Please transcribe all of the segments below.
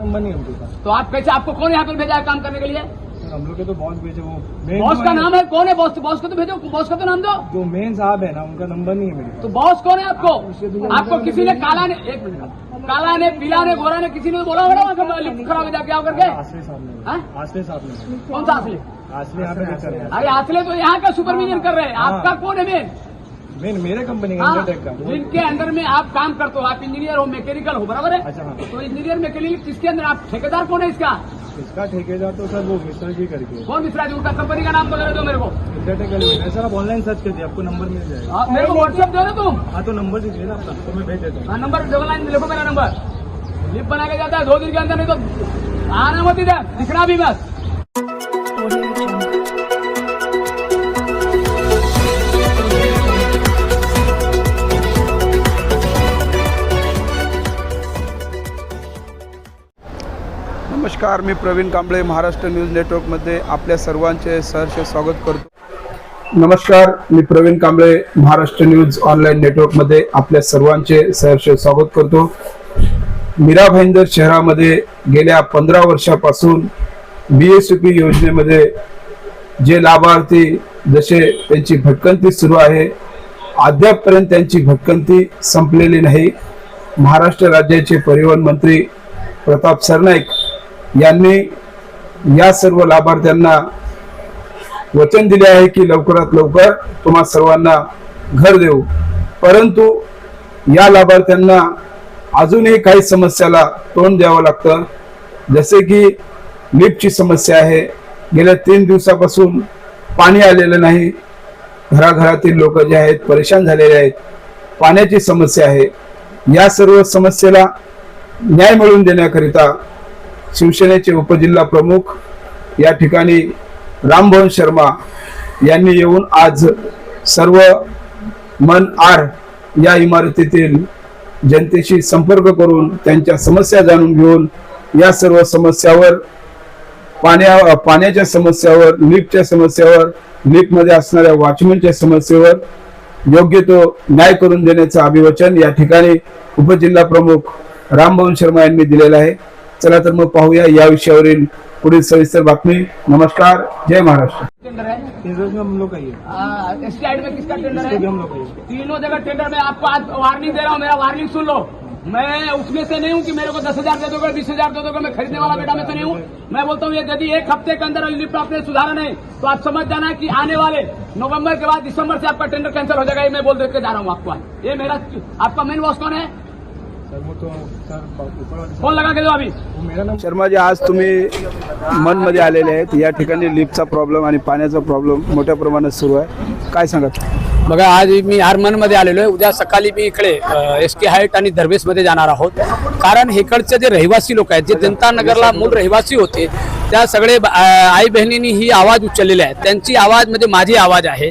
तो आप कैसे आपको कौन यहाँ पर भेजा है काम करने के लिए? हम लोग के तो बॉस भेजे वो बॉस का नाम है? कौन है बॉस बॉस को तो भेजो बॉस का तो नाम दो। जो मेन साहब है ना उनका नंबर नहीं है मेरे तो बॉस कौन है आपको? आपको किसी ने काला ने एक मिनट काला ने पीला ने गोरा ने किसी ने बोला होगा खराब हो जाके आओ करके? आसले साहब ने। हाँ? आसले साहब ने। कौन सा आसले? यहाँ पे अरे असले तो यहाँ का सुपरविजन कर रहे हैं। हाँ। आपका कौन है मेन मेन मेरे कंपनी का हाँ, का। जिनके अंदर में आप काम करते हो आप इंजीनियर हो मैकेनिकल हो बराबर है? अच्छा हाँ। तो इंजीनियर मैकेनिकल किसके अंदर आप? ठेकेदार कौन है इसका? इसका ठेकेदार तो सर वो मिश्रा जी करके। कौन मिश्रा जी? उनका कंपनी का नाम वगैरह दो मेरे को। सर आप ऑनलाइन सर्च कीजिए आपको नंबर मिल जाएगा। हाँ, मेरे को व्हाट्सएप दो ना तुम? हाँ तो नंबर दीजिए ना अपना तो मैं भेज देता हूँ। हाँ नंबर डबल लाइन लिखो मेरा नंबर लिप बना के जाता है दो दिन के अंदर नहीं तो आना मत इधर दिखना भी बस नमस्कार मी प्रवीण कांबळे महाराष्ट्र न्यूज नेटवर्कमध्ये आपल्या सर्वांचे सहर्ष स्वागत करतो. नमस्कार मी प्रवीण कांबळे महाराष्ट्र न्यूज ऑनलाईन नेटवर्कमध्ये आपल्या सर्वांचे सहर्ष स्वागत करतो. मीरा भाईंदर शहरामध्ये गेल्या पंधरा वर्षापासून बी एस पी योजनेमध्ये जे लाभार्थी जसे त्यांची भटकंती सुरू आहे अद्यापपर्यंत त्यांची भटकंती संपलेली नाही. महाराष्ट्र राज्याचे परिवहन मंत्री प्रताप सरनाईक यांनी या सर्व लाभार्थ्यांना वचन दिले आहे की लवकरात लवकर तुम्हा सर्वांना घर देऊ. परंतु या लाभार्थ्यांना अजूनही काही समस्याला तोंड द्यावं लागतं. जसे की लिफ्टची समस्या आहे. गेल्या तीन दिवसापासून पाणी आलेलं नाही. घराघरातील लोक जे आहेत परेशान झालेले आहेत. पाण्याची समस्या आहे. या सर्व समस्येला न्याय मिळवून देण्याकरिता शिवसेनेचे उपजिल्हा प्रमुख या ठिकाणी रामभवन शर्मा यांनी येऊन आज सर्व मन आर या इमारतीतील जनतेशी संपर्क करून त्यांच्या समस्या जाणून घेऊन या सर्व समस्यावर पाण्या पाण्याच्या समस्यावर लिफ्टच्या समस्यावर लिफ्टमध्ये असणाऱ्या वॉचमनच्या समस्येवर योग्य तो न्याय करून देण्याचं अभिवचन या ठिकाणी उपजिल्हा प्रमुख रामभवन शर्मा यांनी दिलेलं आहे. चला तर मग पाहूया या विषयावरील पुढील सविस्तर बातमी. नमस्कार जय महाराष्ट्र. टेंडर है इस में हम लोग का ही है में किसका टेंडर है? हम लोग का तीनों जगह टेंडर में आपको आज वार्निंग दे रहा हूँ मेरा वार्निंग सुन लो. मैं उसमें से नहीं हूँ कि मेरे को दस हज़ार दे दोगे बीस हज़ार दे दोगे मैं खरीदने वाला बेटा में से नहीं हूँ. मैं बोलता हूँ ये यदि एक हफ़्ते के अंदर लिफ्ट आपने सुधारा नहीं तो आप समझ जाना कि आने वाले नवंबर के बाद दिसंबर से आपका टेंडर कैंसिल हो जाएगा ये मैं बोल दे के जा रहा हूँ आपको आज। ये मेरा आपका मेन बॉस कौन है? फोन लगा के दो अभी। शर्माजी आज तुम्ही मनमध्ये आलेले आहेत. या ठिकाणी लिफ्टचा प्रॉब्लेम आणि पाण्याचा प्रॉब्लेम मोठ्या प्रमाणात सुरू आहे. काय सांगत बघा आज मी आरमनमध्ये आलेलो आहे. उद्या सकाळी मी इकडे एस के हाईट आणि धर्मेशमध्ये जाणार आहोत. कारण इकडचे जे रहिवासी लोक आहेत जे जनता नगरला मूळ रहिवासी होते त्या सगळे आई बहिणींनी ही आवाज उचललेले आहेत त्यांची आवाज म्हणजे माझी आवाज आहे.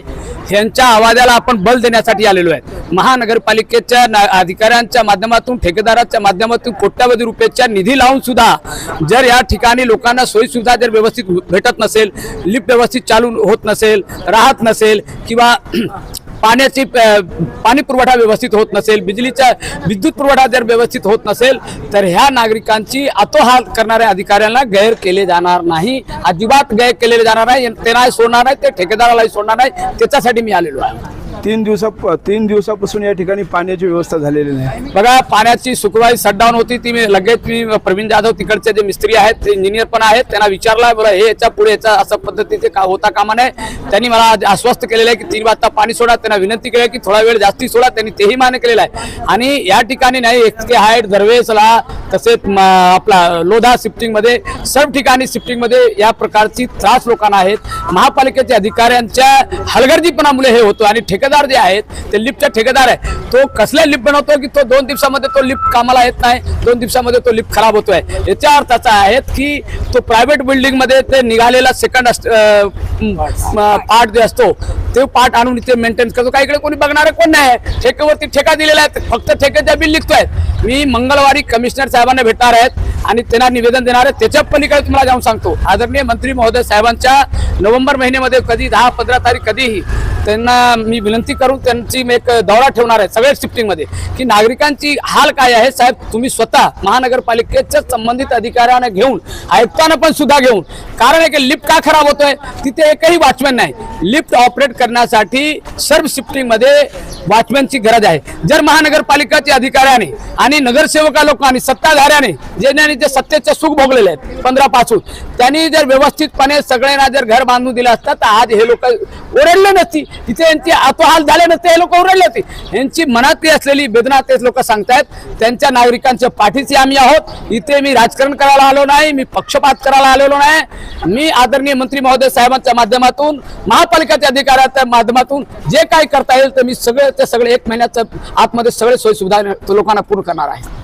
यांच्या आवाजाला आपण बल देण्यासाठी आलेलो आहे. महानगरपालिकेच्या ना- अधिकाऱ्यांच्या माध्यमातून ठेकेदाराच्या माध्यमातून कोट्यावधी रुपयाच्या निधी लावून सुद्धा जर या ठिकाणी लोकांना सोयीसुद्धा जर व्यवस्थित भेटत नसेल लिफ्ट व्यवस्थित चालू होत नसेल राहत नसेल किंवा पाण्याची पाणी पुरवठा व्यवस्थित होत नसेल बिजलीचा विद्युत पुरवठा जर व्यवस्थित होत नसेल तर ह्या नागरिकांची आतोहाल करणाऱ्या अधिकाऱ्यांना गैर केले जाणार नाही. अजिबात गैर केलेले जाणार नाही त्यांना सोडणार नाही ते ठेकेदारालाही सोडणार नाही त्याच्यासाठी मी आलेलो आहे. तीन दिवसा तीन दिवसापासून या ठिकाणी पाण्याची व्यवस्था झालेली नाही. बघा पाण्याची सुखवाई शटडाऊन होती ती मी लगेच मी प्रवीण जाधव तिकडचे जे मिस्त्री आहेत ते इंजिनियर पण आहेत त्यांना विचारलं बरं हे याच्यापुढे याचा असं पद्धतीचे का होता कामा नये? त्यांनी मला आश्वस्त केलेलं आहे की तीन वाजता पाणी सोडा त्यांना विनंती केली की थोडा वेळ जास्ती सोडा त्यांनी तेही मान्य केलेलं आहे. आणि या ठिकाणी नाही एक्सके हाईट दरवेसला तसेच आपला लोधा शिफ्टिंगमध्ये सर्व ठिकाणी शिफ्टिंगमध्ये या प्रकारची त्रास लोकांना आहेत. महापालिकेच्या अधिकाऱ्यांच्या हलगर्जीपणामुळे हे होतो आणि ठेकेदार जे आहेत ते लिफ्टचा ठेकेदार आहे. तो कसला लिफ्ट बनवतो की तो दोन दिवसामध्ये तो लिफ्ट कामाला येत नाही दोन दिवसामध्ये तो लिफ्ट खराब होतोय? याच्या अर्थ असा आहे की तो प्रायव्हेट बिल्डिंगमध्ये ते निघालेला सेकंड पार्ट जे असतो ते पाठ आणून इथे मेंटेन करतो काही इकडे कोणी बघणार कोण नाही? आहे. ठेकेवरती ठेका दिलेला आहे फक्त ठेकेच्या बिल निघतोय. मी मंगळवारी कमिशनर साहेबांना भेटणार आहेत आणि त्यांना निवेदन देणार आहे त्याच्या पलीकडे तुम्हाला जाऊन सांगतो. आदरणीय मंत्री महोदय साहेबांच्या नोव्हेंबर महिन्यामध्ये कधी दहा पंधरा तारीख कधीही त्यांना मी विनंती करून त्यांची मी एक दौरा ठेवणार आहे सगळ्या शिफ्टिंगमध्ये की नागरिकांची हाल काय आहे साहेब तुम्ही स्वतः महानगरपालिकेच्या संबंधित अधिकाऱ्यांना घेऊन आयुक्तांना पण सुद्धा घेऊन कारण आहे की लिफ्ट का खराब होतोय तिथे एकही वॉचमॅन नाही. लिफ्ट ऑपरेट करण्यासाठी सर्व शिफ्टिंगमध्ये वॉचमॅनची गरज आहे. जर महानगरपालिकाच्या अधिकाऱ्याने आणि नगरसेवका लोकांनी सत्ताधाऱ्याने ज्यांनी जे सत्तेचे सुख भोगलेले आहेत पंधरा पासून त्यांनी जर व्यवस्थितपणे सगळ्यांना जर घर बांधून दिलं असतं तर आज हे लोक ओरडले नसती तिथे यांची आतोहाल झाले नसते हे लोक ओरडले होते. यांची मनातली असलेली वेदना तेच लोक सांगतायत. त्यांच्या नागरिकांच्या पाठीशी आम्ही आहोत. इथे मी राजकारण करायला आलो नाही मी पक्षपात करायला आलेलो नाही. मी आदरणीय मंत्री महोदय साहेबांच्या माध्यमातून महापालिकेच्या अधिकाऱ्याच्या माध्यमातून जे काही करता येईल तर मी सगळे ते सगळे एक महिन्याचं आतमध्ये सगळे सोयी सुविधा लोकांना पूर्ण करणार आहे.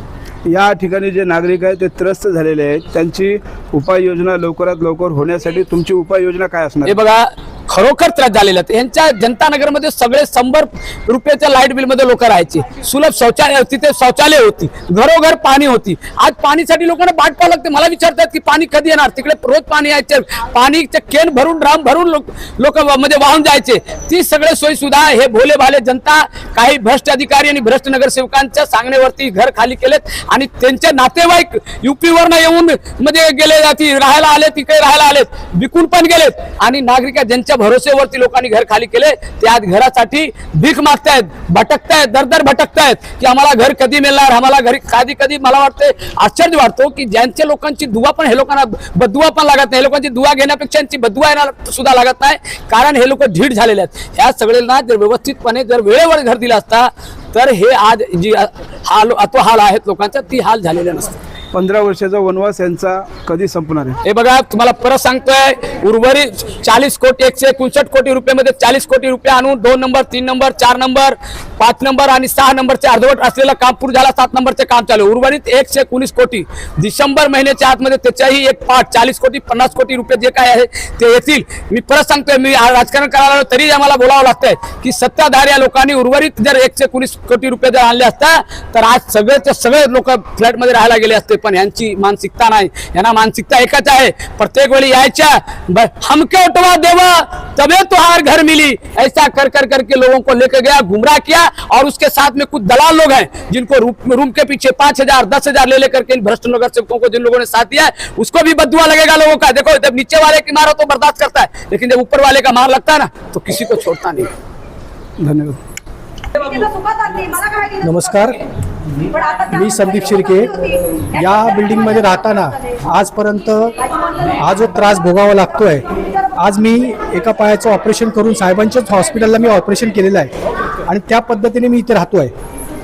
या ठिकाणी जे नागरिक आहेत ते त्रस्त झालेले आहेत. त्यांची उपाययोजना लवकरात लवकर होण्यासाठी तुमची उपाययोजना काय असणार? हे बघा खरोखर त्रास झालेला यांच्या जनता नगरमध्ये सगळे शंभर रुपयाच्या लाइट बिलमध्ये लोक राहायचे. सुलभ शौचालय तिथे शौचालय होती. घरोघर पाणी होती. आज पाणीसाठी लोकांना बाट पाहावं लागते. मला विचारतात की पाणी कधी येणार? तिकडे रोज पाणी यायचे. पाणीचे केन भरून ड्राम भरून लोक लोक मध्ये म्हणजे वाहून जायचे. ती सगळे सोयी सुद्धा हे भोले भाले जनता काही भ्रष्ट अधिकारी आणि भ्रष्ट नगरसेवकांच्या सांगण्यावरती घर खाली केलेत. आणि त्यांचे नातेवाईक युपीवर येऊन मध्ये गेले जाती राहायला आले तिकडे राहायला आलेत. विकून पण गेलेत. आणि नागरिक ज्यांच्या भरोसेवरती लोकांनी घर खाली केले ते आज घरासाठी भीक मागतायत भटकतायत दर दर भटकतायत की आम्हाला घर कधी मिळणार आम्हाला घरी कधी कधी मला वाटते आश्चर्य वाटतो की ज्यांच्या लोकांची दुवा पण हे लोकांना बदुवा पण लागत नाही. लोकांची दुवा घेण्यापेक्षा यांची बदुवा येणार सुद्धा लागत नाही. कारण हे लोक धीड झालेले आहेत. ह्या सगळ्यांना जर व्यवस्थितपणे जर वेळेवर घर दिलं असता तर हे आज जी हाल तो हाल आहेत लोकांचा ती हाल झालेले नसतात. पंधरा वर्षाचा वनवास यांचा कधी संपणार आहे? हे बघा तुम्हाला परत सांगतोय उर्वरित चाळीस कोटी एकशे एकोणसष्ट कोटी रुपयामध्ये चाळीस कोटी रुपये आणून दोन नंबर तीन नंबर चार नंबर पाच नंबर आणि सहा नंबरचे अर्धवट असलेलं काम पूर्ण झाला सात नंबरचे काम चालू आहे. उर्वरित एकशे एकोणीस कोटी. डिसेंबर महिन्याच्या आतमध्ये त्याच्याही एक पाठ चाळीस कोटी पन्नास कोटी रुपये जे काय आहे ते येतील. मी परत सांगतोय मी राजकारण करायला तरी आम्हाला बोलावं लागतंय की सत्ताधारी या लोकांनी उर्वरित जर एकशे एकोणीस कोटी रुपये जर आणले असता तर आज सगळेचे सगळे लोक फ्लॅटमध्ये राहायला गेले असते. पण यांची मानसिकता नाही. यांना मानसिकता एकच आहे. प्रत्येक वेळी यायच्या. हमके उठवा देवा. तबे तुहार घर मिली. ऐसा कर कर करके लोगों को लेके गया गुमराह किया और उसके साथ में कुछ दलाल लोग हैं जिनको रूम रूम के पीछे पाँच हज़ार दस हज़ार ले लेकर के भ्रष्ट नगर सेवकों को जिन लोगों ने साथ दिया है उसको भी बदुआ लगेगा लोगों का। देखो जब नीचे वाले की मारो तो बर्दाश्त करता है लेकिन जब ऊपर वाले का मार लगता है ना तो किसी को छोड़ता नहीं। धन्यवाद। नमस्कार। मी संदीप शिर्के या बिल्डिंगमध्ये राहताना आजपर्यंत हा जो त्रास भोगावा लागतोय आज मी एका पायाचं ऑपरेशन करून साहेबांच्याच हॉस्पिटलला मी ऑपरेशन केलेलं आहे. आणि त्या पद्धतीने मी इथे राहतोय.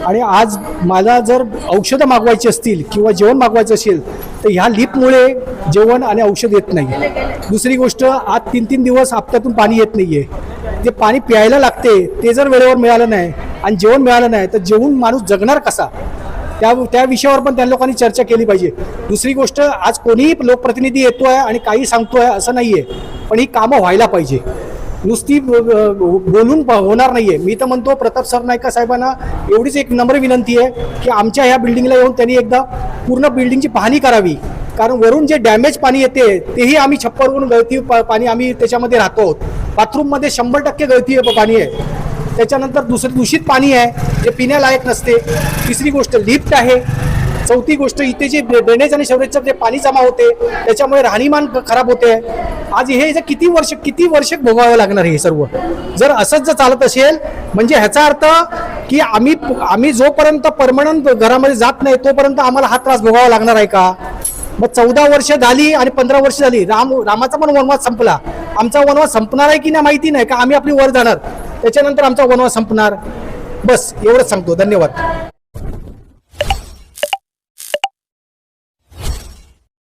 आणि आज मला जर औषधं मागवायची असतील किंवा जेवण मागवायचं असेल तर ह्या लिपमुळे जेवण आणि औषध येत नाही. दुसरी गोष्ट आज तीन तीन दिवस हप्त्यातून पाणी येत नाही आहे जे पाणी प्यायला लागते ते जर वेळेवर मिळालं नाही आणि जेवण मिळालं नाही तर जेवून माणूस जगणार कसा? त्या त्या विषयावर पण त्या लोकांनी चर्चा केली पाहिजे. दुसरी गोष्ट आज कोणीही लोकप्रतिनिधी येतोय आणि काही सांगतोय असं नाही आहे पण ही कामं व्हायला पाहिजे. नुसती बोलून प- होणार नाहीये. मी तर म्हणतो प्रताप सरनाईका साहेबांना एवढीच एक नम्र विनंती आहे की आमच्या ह्या बिल्डिंगला येऊन त्यांनी एकदा पूर्ण बिल्डिंगची पाहणी करावी. कारण वरून जे डॅमेज पाणी येते तेही आम्ही छप्परवरून गळती पाणी आम्ही त्याच्यामध्ये राहतो आहोत. बाथरूममध्ये शंभर टक्के गळती आहे पाणी आहे. त्याच्यानंतर दुसरं दूषित पाणी आहे जे पिण्यालायक नसते. तिसरी गोष्ट लिफ्ट आहे. चौथी गोष्ट इथे जे ड्रेनेज आणि शवरेजचं जे पाणी जमा होते त्याच्यामुळे राहणीमान खराब होते. आज हे जे किती वर्ष किती वर्ष भोगावं लागणार हे सर्व? जर असंच जर चालत असेल म्हणजे ह्याचा अर्थ की आम्ही आम्ही जोपर्यंत परमनंट घरामध्ये जात नाही तोपर्यंत आम्हाला हा त्रास भोगावा लागणार आहे का? मग चौदा वर्ष झाली आणि पंधरा वर्ष झाली राम रामाचा पण वनवास संपला. आमचा वनवास संपणार आहे की नाही माहिती नाही का आम्ही आपली वर जाणार? त्याच्यानंतर आमचा वनवास संपणार. बस एवढंच सांगतो. धन्यवाद.